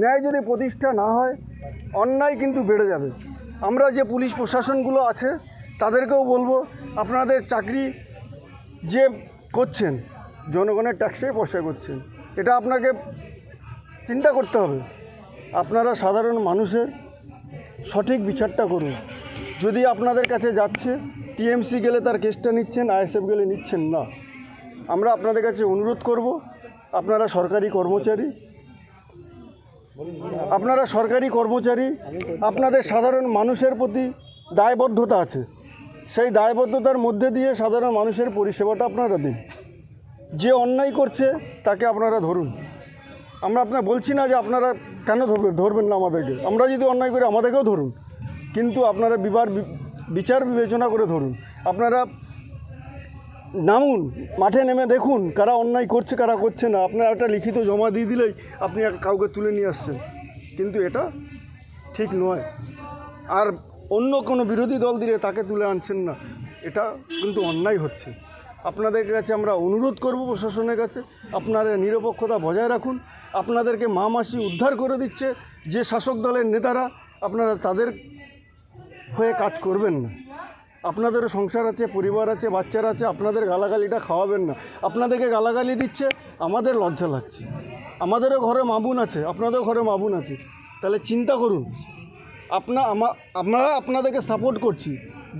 ন্যায় যদি প্রতিষ্ঠা না হয়, অন্যায় কিন্তু বেড়ে যাবে। আমরা যে পুলিশ প্রশাসনগুলো আছে, তাদেরকেও বলব, আপনাদের চাকরি যে করছেন, জনগণের ট্যাক্সে পয়সা করছেন, এটা আপনাকে চিন্তা করতে হবে। আপনারা সাধারণ মানুষের সঠিক বিচারটা করুন। যদি আপনাদের কাছে যাচ্ছে, টিএমসি গেলে তার কেসটা নিচ্ছেন, আইএসএফ গেলে নিচ্ছেন না। আমরা আপনাদের কাছে অনুরোধ করব, আপনারা সরকারি কর্মচারী আপনারা সরকারি কর্মচারী, আপনাদের সাধারণ মানুষের প্রতি দায়বদ্ধতা আছে। সেই দায়বদ্ধতার মধ্যে দিয়ে সাধারণ মানুষের পরিষেবাটা আপনারা দিন। যে অন্যায় করছে, তাকে আপনারা ধরুন। আমরা আপনার, বলছি না যে আপনারা কেন ধরবেন ধরবেন না আমাদেরকে। আমরা যদি অন্যায় করি, আমাদেরকেও ধরুন। কিন্তু আপনারা বিবার বিচার বিবেচনা করে ধরুন। আপনারা নামুন, মাঠে নেমে দেখুন, কারা অন্যায় করছে, কারা করছে না। আপনার একটা লিখিত জমা দিয়ে দিলেই আপনি কাউকে তুলে নিয়ে আসছেন। কিন্তু এটা ঠিক নয়। আর অন্য কোনো বিরোধী দল দিলে তাকে তুলে আনছেন না। এটা কিন্তু অন্যায় হচ্ছে। আপনাদের কাছে আমরা অনুরোধ করব প্রশাসনের কাছে, আপনারা নিরপেক্ষতা বজায় রাখুন। আপনাদেরকে মা মাসি উদ্ধার করে দিচ্ছে। যে শাসক দলের নেতারা, আপনারা তাদের হয়ে কাজ করবেন না। আপনাদেরও সংসার আছে, পরিবার আছে, বাচ্চারা আছে, আপনাদের গালাগালিটা খাওয়াবেন না। আপনাদেরকে গালাগালি দিচ্ছে, আমাদের লজ্জা লাগছে। আমাদেরও ঘরে মাবুন আছে আপনাদেরও ঘরে মাবুন আছে। তাহলে চিন্তা করুন। আপনা, আমা, আমরা আপনাদেরকে সাপোর্ট করছি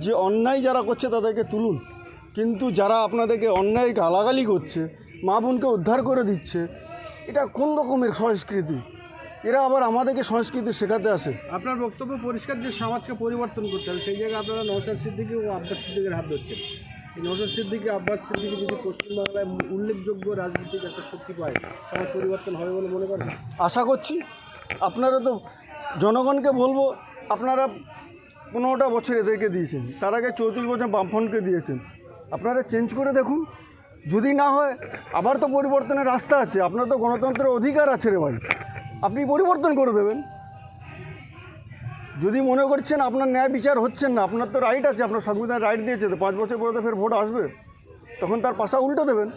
যে অন্যায় যারা করছে তাদেরকে তুলুন। কিন্তু যারা আপনাদেরকে অন্যায় গালাগালি করছে মা বোনকে উদ্ধার করে দিচ্ছে, এটা কোন রকমের সংস্কৃতি? এরা আবার আমাদেরকে সংস্কৃতি শেখাতে আসে। আপনার বক্তব্য পরিষ্কার যে সমাজকে পরিবর্তন করতে হবে সেই জায়গায় আপনারা নৌসাদ সিদ্দিকি ও আব্বাস সিদ্দিকের হাত ধরছেন। এই নৌসাদ সিদ্দিকি আব্বাস সিদ্দিকি যদি পশ্চিমবাংলায় উল্লেখযোগ্য রাজনৈতিক একটা শক্তি পায় সমাজ পরিবর্তন হবে বলে মনে করেন? আশা করছি আপনারা তো জনগণকে বলব আপনারা পনেরোটা বছর এদেরকে দিয়েছেন। তার আগে চৌত্রিশ বছর বামফ্রন্টকে দিয়েছেন। আপনারা চেঞ্জ করে দেখুন। যদি না হয় আবার তো পরিবর্তনের রাস্তা আছে। আপনার তো গণতন্ত্রের অধিকার আছে রে ভাই। আপনি পরিবর্তন করে দেবেন। যদি মনে করছেন আপনার ন্যায় বিচার হচ্ছেন না আপনার তো রাইট আছে আপনার সংবিধান রাইট দিয়েছে তো পাঁচ বছর পরে তো ফের ভোট আসবে তখন তার পাশা উল্টো দেবেন।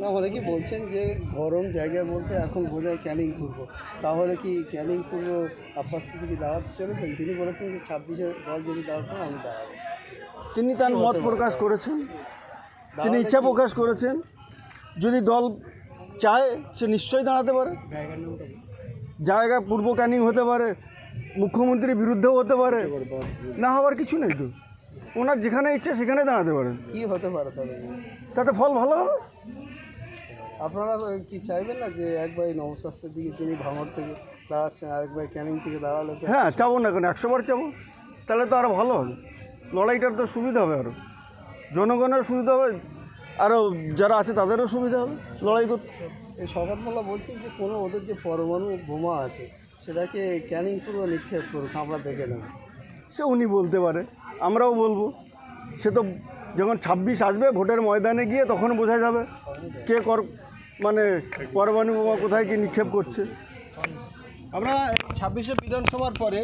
না অনেকে বলছেন যে গরম জায়গা বলতে এখন বোঝায় ক্যানিং করব তাহলে কি ক্যানিং করব আব্বাস থেকে দাঁড়াতে চলেছেন? তিনি বলেছেন যে ছাব্বিশে দল যদি দাঁড়াতো আমি দাঁড়াবো তিনি তার মত প্রকাশ করেছেন তিনি ইচ্ছা প্রকাশ করেছেন যদি দল চায় সে নিশ্চয়ই দাঁড়াতে পারে। জায়গা পূর্ব ক্যানিং হতে পারে মুখ্যমন্ত্রীর বিরুদ্ধেও হতে পারে। না হওয়ার কিছু নেই তো। ওনার যেখানে ইচ্ছে সেখানে দাঁড়াতে পারেন। কি হতে পারে তবে তাতে ফল ভালো হবে। আপনারা কি চাইবেন না যে একবার নবশাস্ত্রের দিকে তিনি ভাঙর থেকে দাঁড়াচ্ছেন আরেকবার ক্যানিং থেকে দাঁড়ালে হ্যাঁ চাবো না কেন? একশো বার চাবো। তাহলে তো আরও ভালো হবে। লড়াইটার তো সুবিধা হবে আরও জনগণের সুবিধা হবে। আরও যারা আছে তাদেরও সুবিধা হবে লড়াই করতে। এই মোল্লা বলছেন যে কোনো ওদের যে পরমাণু বোমা আছে সেটাকে ক্যানিং পূর্ব নিক্ষেপ করুক আমরা দেখে নেব। সে উনি বলতে পারে আমরাও বলব। সে তো যখন ছাব্বিশ আসবে ভোটের ময়দানে গিয়ে তখন বোঝা যাবে কে কর মানে পরমাণু বোমা কোথায় কি নিক্ষেপ করছে। আমরা ছাব্বিশে বিধানসভার পরে